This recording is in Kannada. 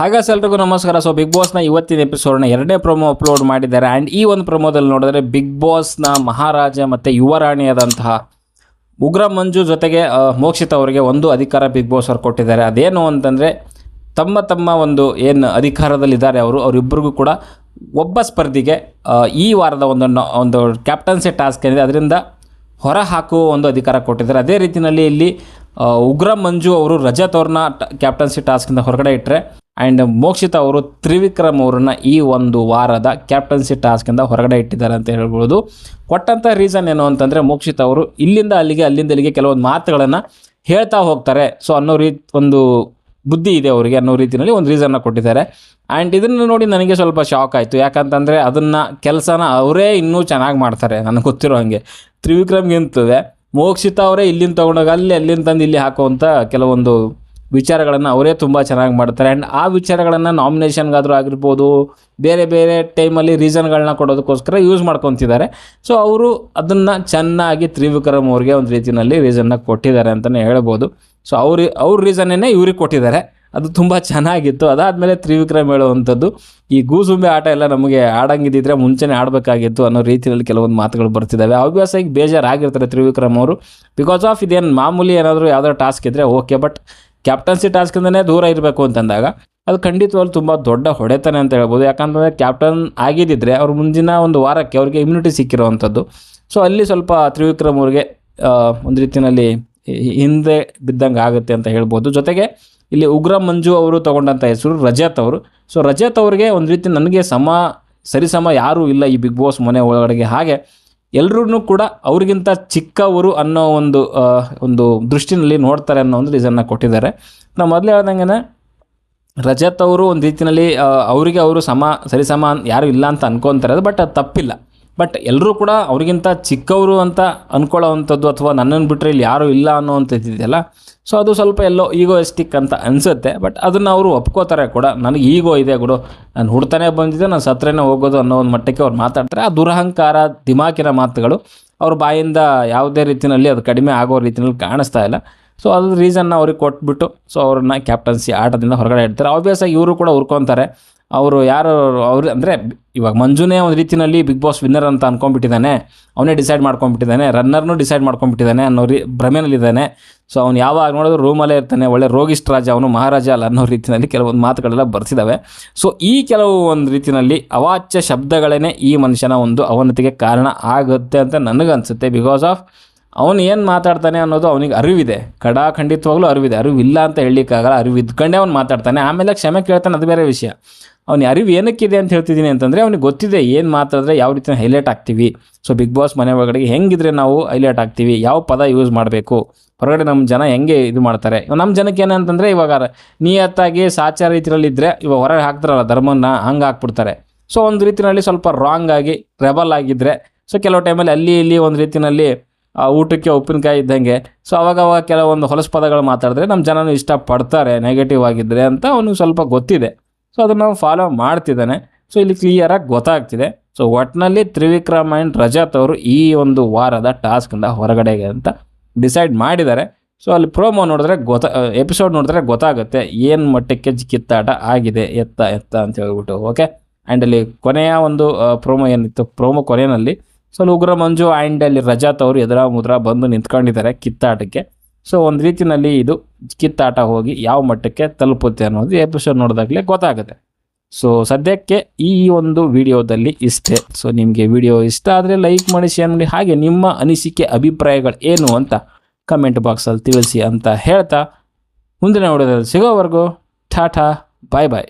ಹಾಗಾಸ್ ಎಲ್ರಿಗೂ ನಮಸ್ಕಾರ. ಸೊ ಬಿಗ್ ಬಾಸ್ನ ಇವತ್ತಿನ ಎಪಿಸೋಡ್ನ ಎರಡನೇ ಪ್ರೊಮೋ ಅಪ್ಲೋಡ್ ಮಾಡಿದ್ದಾರೆ. ಆ್ಯಂಡ್ ಈ ಒಂದು ಪ್ರೊಮೋದಲ್ಲಿ ನೋಡಿದ್ರೆ ಬಿಗ್ ಬಾಸ್ನ ಮಹಾರಾಜ ಮತ್ತು ಯುವರಾಣಿಯಾದಂತಹ ಉಗ್ರ ಮಂಜು ಜೊತೆಗೆ ಮೋಕ್ಷಿತ ಅವರಿಗೆ ಒಂದು ಅಧಿಕಾರ ಬಿಗ್ ಬಾಸ್ ಅವ್ರು ಕೊಟ್ಟಿದ್ದಾರೆ. ಅದೇನು ಅಂತಂದರೆ ತಮ್ಮ ತಮ್ಮ ಒಂದು ಏನು ಅಧಿಕಾರದಲ್ಲಿದ್ದಾರೆ ಅವರು ಅವರಿಬ್ಬರಿಗೂ ಕೂಡ ಒಬ್ಬ ಸ್ಪರ್ಧಿಗೆ ಈ ವಾರದ ಒಂದು ಒಂದು ಕ್ಯಾಪ್ಟನ್ಸಿ ಟಾಸ್ಕ್ ಏನಿದೆ, ಅದರಿಂದ ಹೊರ ಹಾಕುವ ಒಂದು ಅಧಿಕಾರ ಕೊಟ್ಟಿದ್ದಾರೆ. ಅದೇ ರೀತಿಯಲ್ಲಿ ಇಲ್ಲಿ ಉಗ್ರ ಮಂಜು ಅವರು ರಜತ್ ಅವ್ರನ್ನ ಕ್ಯಾಪ್ಟನ್ಸಿ ಟಾಸ್ಕಿಂದ ಹೊರಗಡೆ ಇಟ್ಟರೆ ಆ್ಯಂಡ್ ಮೋಕ್ಷಿತ ಅವರು ತ್ರಿವಿಕ್ರಮ್ ಅವರನ್ನು ಈ ಒಂದು ವಾರದ ಕ್ಯಾಪ್ಟನ್ಸಿ ಟಾಸ್ಕಿಂದ ಹೊರಗಡೆ ಇಟ್ಟಿದ್ದಾರೆ ಅಂತ ಹೇಳ್ಬೋದು. ಕೊಟ್ಟಂಥ ರೀಸನ್ ಏನು ಅಂತಂದರೆ ಮೋಕ್ಷಿತ ಅವರು ಇಲ್ಲಿಂದ ಅಲ್ಲಿಗೆ, ಅಲ್ಲಿಂದ ಇಲ್ಲಿಗೆ ಕೆಲವೊಂದು ಮಾತುಗಳನ್ನು ಹೇಳ್ತಾ ಹೋಗ್ತಾರೆ. ಸೊ ಅನ್ನೋ ರೀತಿ ಒಂದು ಬುದ್ಧಿ ಇದೆ ಅವರಿಗೆ ಅನ್ನೋ ರೀತಿಯಲ್ಲಿ ಒಂದು ರೀಸನ್ನ ಕೊಟ್ಟಿದ್ದಾರೆ. ಆ್ಯಂಡ್ ಇದನ್ನು ನೋಡಿ ನನಗೆ ಸ್ವಲ್ಪ ಶಾಕ್ ಆಯಿತು. ಯಾಕಂತಂದರೆ ಅದನ್ನು ಕೆಲಸನ ಅವರೇ ಇನ್ನೂ ಚೆನ್ನಾಗಿ ಮಾಡ್ತಾರೆ. ನನಗೆ ಗೊತ್ತಿರೋ ಹಾಗೆ. ತ್ರಿವಿಕ್ರಮ್ಗಿಂತವೆ ಮೋಕ್ಷಿತ ಅವರೇ ಇಲ್ಲಿಂದ ತೊಗೊಂಡೋಗಿ ಅಲ್ಲಿ, ಅಲ್ಲಿಂದ ತಂದು ಇಲ್ಲಿ ಹಾಕುವಂಥ ಕೆಲವೊಂದು ವಿಚಾರಗಳನ್ನು ಅವರೇ ತುಂಬ ಚೆನ್ನಾಗಿ ಮಾಡ್ತಾರೆ. ಆ್ಯಂಡ್ ಆ ವಿಚಾರಗಳನ್ನು ನಾಮಿನೇಷನ್ಗಾದರೂ ಆಗಿರ್ಬೋದು, ಬೇರೆ ಬೇರೆ ಟೈಮಲ್ಲಿ ರೀಸನ್ಗಳನ್ನ ಕೊಡೋದಕ್ಕೋಸ್ಕರ ಯೂಸ್ ಮಾಡ್ಕೊತಿದ್ದಾರೆ. ಸೊ ಅವರು ಅದನ್ನು ಚೆನ್ನಾಗಿ ತ್ರಿವಿಕ್ರಮ್ ಅವ್ರಿಗೆ ಒಂದು ರೀತಿಯಲ್ಲಿ ರೀಸನ್ನ ಕೊಟ್ಟಿದ್ದಾರೆ ಅಂತಲೇ ಹೇಳ್ಬೋದು. ಸೊ ಅವ್ರ ಅವ್ರ ರೀಸನ್ನೇ ಇವ್ರಿಗೆ ಕೊಟ್ಟಿದ್ದಾರೆ. ಅದು ತುಂಬ ಚೆನ್ನಾಗಿತ್ತು. ಅದಾದಮೇಲೆ ತ್ರಿವಿಕ್ರಮ್ ಹೇಳುವಂಥದ್ದು, ಈ ಗೂಸುಂಬೆ ಆಟ ಎಲ್ಲ ನಮಗೆ ಆಡಂಗಿದ್ದಿದ್ರೆ ಮುಂಚೆನೇ ಆಡಬೇಕಾಗಿತ್ತು ಅನ್ನೋ ರೀತಿಯಲ್ಲಿ ಕೆಲವೊಂದು ಮಾತುಗಳು ಬರ್ತಿದ್ದಾವೆ. ಆಬ್ವಿಯಸ್ಸಾಗಿ ಬೇಜಾರಾಗಿರ್ತಾರೆ ತ್ರಿವಿಕ್ರಮ್ ಅವರು. ಬಿಕಾಸ್ ಆಫ್ ಇದೇನು ಮಾಮೂಲಿ ಏನಾದರೂ ಯಾವುದೋ ಟಾಸ್ಕ್ ಇದ್ದರೆ ಓಕೆ ಬಟ್ ಕ್ಯಾಪ್ಟನ್ಸಿ ಟಾಸ್ಕಿಂದನೇ ದೂರ ಇರಬೇಕು ಅಂತಂದಾಗ ಅದು ಖಂಡಿತವಾಗ್ಲೂ ತುಂಬ ದೊಡ್ಡ ಹೊಡೆತನೆ ಅಂತ ಹೇಳ್ಬೋದು. ಯಾಕಂತಂದರೆ ಕ್ಯಾಪ್ಟನ್ ಆಗಿದ್ದಿದ್ರೆ ಅವ್ರು ಮುಂದಿನ ಒಂದು ವಾರಕ್ಕೆ ಅವ್ರಿಗೆ ಇಮ್ಯುನಿಟಿ ಸಿಕ್ಕಿರುವಂಥದ್ದು. ಸೊ ಅಲ್ಲಿ ಸ್ವಲ್ಪ ತ್ರಿವಿಕ್ರಮ್ ಅವ್ರಿಗೆ ಒಂದು ರೀತಿಯಲ್ಲಿ ಹಿಂದೆ ಬಿದ್ದಂಗೆ ಆಗುತ್ತೆ ಅಂತ ಹೇಳ್ಬೋದು. ಜೊತೆಗೆ ಇಲ್ಲಿ ಉಗ್ರ ಮಂಜು ಅವರು ತಗೊಂಡಂಥ ಹೆಸರು ರಜತ್ ಅವರು. ಸೊ ರಜತ್ ಅವ್ರಿಗೆ ಒಂದು ರೀತಿ ನನಗೆ ಸಮ, ಸರಿಸಮ ಯಾರೂ ಇಲ್ಲ ಈ ಬಿಗ್ ಬಾಸ್ ಮನೆ ಒಳಗಡೆಗೆ. ಹಾಗೆ ಎಲ್ಲರೂ ಕೂಡ ಅವ್ರಿಗಿಂತ ಚಿಕ್ಕವರು ಅನ್ನೋ ಒಂದು ಒಂದು ದೃಷ್ಟಿನಲ್ಲಿ ನೋಡ್ತಾರೆ ಅನ್ನೋ ಒಂದು ರೀಸನ್ನ ಕೊಟ್ಟಿದ್ದಾರೆ. ನಾವು ಮೊದಲೇ ಹೇಳ್ದಂಗೆ ರಜತ್ ಅವರು ಒಂದು ರೀತಿಯಲ್ಲಿ ಅವರಿಗೆ ಅವರು ಸಮ, ಸರಿಸಮ ಯಾರು ಇಲ್ಲ ಅಂತ ಅನ್ಕೊತಾರೆ ಅದು, ಬಟ್ ಅದು ತಪ್ಪಿಲ್ಲ. ಬಟ್ ಎಲ್ಲರೂ ಕೂಡ ಅವ್ರಿಗಿಂತ ಚಿಕ್ಕವರು ಅಂತ ಅಂದ್ಕೊಳ್ಳೋವಂಥದ್ದು ಅಥವಾ ನನ್ನನ್ನು ಬಿಟ್ಟರೆ ಇಲ್ಲಿ ಯಾರೂ ಇಲ್ಲ ಅನ್ನೋವಂಥದ್ದು ಇದೆಯಲ್ಲ ಸೊ ಅದು ಸ್ವಲ್ಪ ಎಲ್ಲೋ ಈಗೋಯಿಸ್ಟಿಕ್ ಅಂತ ಅನಿಸುತ್ತೆ ಬಟ್ ಅದನ್ನು ಅವರು ಒಪ್ಕೋತಾರೆ ಕೂಡ. ನನಗೆ ಈಗೋ ಇದೆ ಕೂಡ ನಾನು ಹುಡ್ತಾನೆ ಬಂದಿದ್ದೆ, ನಾನು ಸತ್ರನೇ ಹೋಗೋದು ಅನ್ನೋ ಒಂದು ಮಟ್ಟಕ್ಕೆ ಅವ್ರು ಮಾತಾಡ್ತಾರೆ. ಆ ದುರಹಂಕಾರ, ದಿಮಾಕಿನ ಮಾತುಗಳು ಅವ್ರ ಬಾಯಿಂದ ಯಾವುದೇ ರೀತಿಯಲ್ಲಿ ಅದು ಕಡಿಮೆ ಆಗೋ ರೀತಿಯಲ್ಲಿ ಕಾಣಿಸ್ತಾ ಇಲ್ಲ. ಸೊ ಅದ್ರ ರೀಸನ್ನ ಅವ್ರಿಗೆ ಕೊಟ್ಬಿಟ್ಟು ಸೊ ಅವ್ರನ್ನ ಕ್ಯಾಪ್ಟನ್ಸಿ ಆಟದಿಂದ ಹೊರಗಡೆ ಇಡ್ತಾರೆ. ಆಬ್ವಿಯಸ್ ಆಗಿ ಇವರು ಕೂಡ ಉರ್ಕೊತಾರೆ. ಅವರು ಯಾರು ಅವ್ರು ಅಂದರೆ ಇವಾಗ ಮಂಜುನೇ ಒಂದು ರೀತಿಯಲ್ಲಿ ಬಿಗ್ ಬಾಸ್ ವಿನ್ನರ್ ಅಂತ ಅಂದ್ಕೊಂಡ್ಬಿಟ್ಟಿದ್ದಾನೆ ಅವನೇ ಡಿಸೈಡ್ ಮಾಡ್ಕೊಂಡ್ಬಿಟ್ಟಿದ್ದಾನೆ. ರನ್ನರ್ನು ಡಿಸೈಡ್ ಮಾಡ್ಕೊಂಡ್ಬಿಟ್ಟಿದ್ದಾನೆ. ಅನ್ನೋ ರೀ ಭ್ರಮೆನಲ್ಲಿದ್ದಾನೆ ಸೊ ಅವ್ನು ಯಾವಾಗ ನೋಡಿದ್ರು ರೂಮಲ್ಲೇ ಇರ್ತಾನೆ. ಒಳ್ಳೆ ರೋಗಿಷ್ಠ ರಾಜ ಅವನು ಮಹಾರಾಜ ಅಲ್ಲ ಅನ್ನೋ ರೀತಿಯಲ್ಲಿ ಕೆಲವೊಂದು ಮಾತುಗಳೆಲ್ಲ ಬರ್ತಿದ್ದಾವೆ ಸೊ ಈ ಕೆಲವು ಒಂದು ರೀತಿಯಲ್ಲಿ ಅವಾಚ್ಯ ಶಬ್ದಗಳೇ ಈ ಮನುಷ್ಯನ ಒಂದು ಅವನತಿಗೆ ಕಾರಣ ಆಗುತ್ತೆ ಅಂತ ನನಗನ್ಸುತ್ತೆ. ಬಿಕಾಸ್ ಆಫ್ ಅವನು ಏನು ಮಾತಾಡ್ತಾನೆ ಅನ್ನೋದು ಅವನಿಗೆ ಅರಿವಿದೆ. ಕಡಾ ಖಂಡಿತವಾಗ್ಲೂ ಅರಿವಿದೆ. ಅರಿವಿಲ್ಲ ಅಂತ ಹೇಳಲಿಕ್ಕಾಗಲ್ಲ. ಅರಿವು ಇದ್ಕೊಂಡೇ ಅವ್ನು ಮಾತಾಡ್ತಾನೆ. ಆಮೇಲೆ ಕ್ಷಮೆ ಕೇಳ್ತಾನೆ. ಅದು ಬೇರೆ ವಿಷಯ. ಅವ್ನ ಅರಿವು ಏನಕ್ಕಿದೆ ಅಂತ ಹೇಳ್ತಿದ್ದೀನಿ ಅಂತಂದರೆ ಅವ್ನಿಗೆ ಗೊತ್ತಿದೆ ಏನು ಮಾತಾಡಿದ್ರೆ ಯಾವ ರೀತಿ ಹೈಲೈಟ್ ಆಗ್ತೀವಿ. ಸೊ ಬಿಗ್ ಬಾಸ್ ಮನೆ ಒಳಗಡೆಗೆ ಹೆಂಗಿದ್ರೆ ನಾವು ಹೈಲೈಟ್ ಆಗ್ತೀವಿ, ಯಾವ ಪದ ಯೂಸ್ ಮಾಡಬೇಕು, ಹೊರಗಡೆ ನಮ್ಮ ಜನ ಹೆಂಗೆ ಇದು ಮಾಡ್ತಾರೆ. ನಮ್ಮ ಜನಕ್ಕೆ ಏನಂತಂದರೆ ಇವಾಗ ನಿಯತ್ತಾಗಿ ಸಾಚಾರ ರೀತಿಯಲ್ಲಿ ಇದ್ದರೆ ಇವಾಗ ಹೊರಗೆ ಹಾಕ್ತಾರಲ್ಲ ಧರ್ಮನ ಹಂಗೆ ಹಾಕ್ಬಿಡ್ತಾರೆ. ಸೊ ಒಂದು ರೀತಿಯಲ್ಲಿ ಸ್ವಲ್ಪ ರಾಂಗ್ ಆಗಿ ರೆಬಲ್ ಆಗಿದ್ದರೆ ಸೊ ಕೆಲವು ಟೈಮಲ್ಲಿ ಅಲ್ಲಿ ಇಲ್ಲಿ ಒಂದು ರೀತಿಯಲ್ಲಿ ಊಟಕ್ಕೆ ಉಪ್ಪಿನಕಾಯಿ ಇದ್ದಂಗೆ ಸೊ ಅವಾಗ ಅವಾಗ ಕೆಲವೊಂದು ಹೊಲಸು ಪದಗಳು ಮಾತಾಡಿದ್ರೆ ನಮ್ಮ ಜನನು ಇಷ್ಟಪಡ್ತಾರೆ ನೆಗೆಟಿವ್ ಆಗಿದ್ದರೆ ಅಂತ ಅವನು ಸ್ವಲ್ಪ ಗೊತ್ತಿದೆ. ಸೊ ಅದನ್ನು ಫಾಲೋ ಮಾಡ್ತಿದ್ದಾನೆ. ಸೊ ಇಲ್ಲಿ ಕ್ಲಿಯರಾಗಿ ಗೊತ್ತಾಗ್ತಿದೆ. ಸೊ ಒಟ್ಟಿನಲ್ಲಿ ತ್ರಿವಿಕ್ರಮ್ ಆ್ಯಂಡ್ ರಜತ್ ಅವರು ಈ ಒಂದು ವಾರದ ಟಾಸ್ಕಿಂದ ಹೊರಗಡೆಗೆ ಅಂತ ಡಿಸೈಡ್ ಮಾಡಿದ್ದಾರೆ. ಸೊ ಅಲ್ಲಿ ಪ್ರೋಮೋ ನೋಡಿದ್ರೆ ಗೊತ್ತಾ ಎಪಿಸೋಡ್ ನೋಡಿದ್ರೆ ಗೊತ್ತಾಗುತ್ತೆ ಏನು ಮಟ್ಟಕ್ಕೆ ಕಿತ್ತಾಟ ಆಗಿದೆ, ಎತ್ತ ಎತ್ತ ಅಂತ ಹೇಳ್ಬಿಟ್ಟು ಓಕೆ ಆ್ಯಂಡ್ ಅಲ್ಲಿ ಕೊನೆಯ ಒಂದು ಪ್ರೋಮೋ ಏನಿತ್ತು ಪ್ರೋಮೋ ಕೊನೆಯಲ್ಲಿ ಸೊ ಉಗ್ರ ಮಂಜು ಆ್ಯಂಡ್ ಅಲ್ಲಿ ರಜಾತ್ ಅವರು ಎದುರ ಮುದ್ರ ಬಂದು ನಿಂತ್ಕೊಂಡಿದ್ದಾರೆ ಕಿತ್ತಾಟಕ್ಕೆ. ಸೊ ಒಂದು ರೀತಿಯಲ್ಲಿ ಇದು ಕಿತ್ತಾಟ ಹೋಗಿ ಯಾವ ಮಟ್ಟಕ್ಕೆ ತಲುಪುತ್ತೆ ಅನ್ನೋದು ಎಪಿಸೋಡ್ ನೋಡಿದಾಗಲೇ ಗೊತ್ತಾಗುತ್ತೆ. ಸೊ ಸದ್ಯಕ್ಕೆ ಈ ಒಂದು ವಿಡಿಯೋದಲ್ಲಿ ಇಷ್ಟೇ. ಸೊ ನಿಮಗೆ ವಿಡಿಯೋ ಇಷ್ಟ ಆದರೆ ಲೈಕ್ ಮಾಡಿ ಶೇರ್ ಮಾಡಿ, ಹಾಗೆ ನಿಮ್ಮ ಅನಿಸಿಕೆ, ಅಭಿಪ್ರಾಯಗಳು ಏನು ಅಂತ ಕಮೆಂಟ್ ಬಾಕ್ಸಲ್ಲಿ ತಿಳಿಸಿ ಅಂತ ಹೇಳ್ತಾ ಮುಂದಿನ ವಿಡಿಯೋದಲ್ಲಿ ಸಿಗೋವರೆಗೂ ಟಾಟಾ ಬಾಯ್ ಬಾಯ್